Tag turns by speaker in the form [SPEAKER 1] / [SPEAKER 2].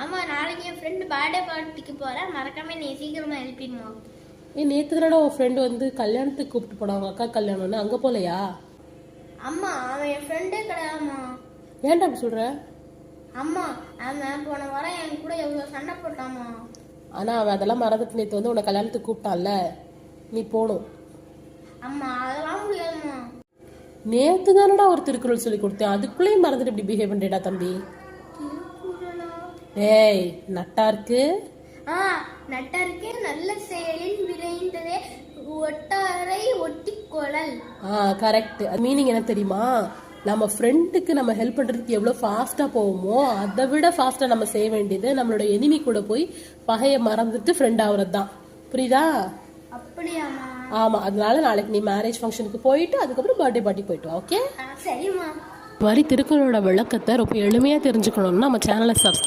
[SPEAKER 1] ஆமா நாளைக்கு என் friend birthday பார்ட்டிக்கு போறேன் மறக்காம நீ சீக்கிரமா எழுப்பிடுமா?
[SPEAKER 2] ஏ நேற்று தானடா உன் ஃப்ரெண்டு வந்து கல்யாணத்துக்கு கூப்பிட்டு போனாங்க அக்கா கல்யாணம்னு. அங்கே போகலையா
[SPEAKER 1] அம்மா அவன் என் ஃப்ரெண்டே கிடையாதும்மா
[SPEAKER 2] ஏன்டா அப்படி சொல்கிற
[SPEAKER 1] அம்மா அவன் போன வாரம் என் கூட எவ்வளவு சண்டை போட்டாமா
[SPEAKER 2] ஆனால் அவன் அதெல்லாம் மறந்துட்டு நேற்று வந்து உன்னை கல்யாணத்துக்கு கூப்பிட்டான்ல. நீ போகணும்
[SPEAKER 1] அம்மா அதெல்லாம் முடியாதும்மா.
[SPEAKER 2] நேற்று தானடா ஒரு திருக்குறள் சொல்லி கொடுத்தேன். அதுக்குள்ளேயும் மறந்துட்டு இப்படி பிஹேவ் பண்ணுறேடா தம்பி? ஏய் நட்டா இருக்கு?
[SPEAKER 1] ஆ நட்டருக்கு நல்ல செயலில் விரைந்ததே ஒட்டாரை ஒட்டிக்கொள்ளல்
[SPEAKER 2] ஆ கரெக்ட் மீனிங் என்ன தெரியுமா? நம்ம ஃப்ரெண்டுக்கு நம்ம ஹெல்ப் பண்ணுறதுக்கு எவ்வளோ ஃபாஸ்ட்டாக போவோமோ அதை விட ஃபாஸ்ட்டாக நம்ம செய்ய வேண்டியது நம்மளோட எனிமி கூட போய் பகையை மறந்துட்டு ஃப்ரெண்ட் ஆகுறது தான். புரியுதா?
[SPEAKER 1] அப்படியாம்மா
[SPEAKER 2] ஆமாம் அதனால நாளைக்கு நீ மேரேஜ் ஃபங்க்ஷனுக்கு போயிட்டு அதுக்கப்புறம் பர்த்டே பார்ட்டி போயிட்டு ஓகே
[SPEAKER 1] சரிம்மா
[SPEAKER 2] வரி திருக்குறளோட விளக்கத்தை ரொம்ப எளிமையாக தெரிஞ்சுக்கணும்னா நம்ம சேனலை சப்ஸ்கிரைப்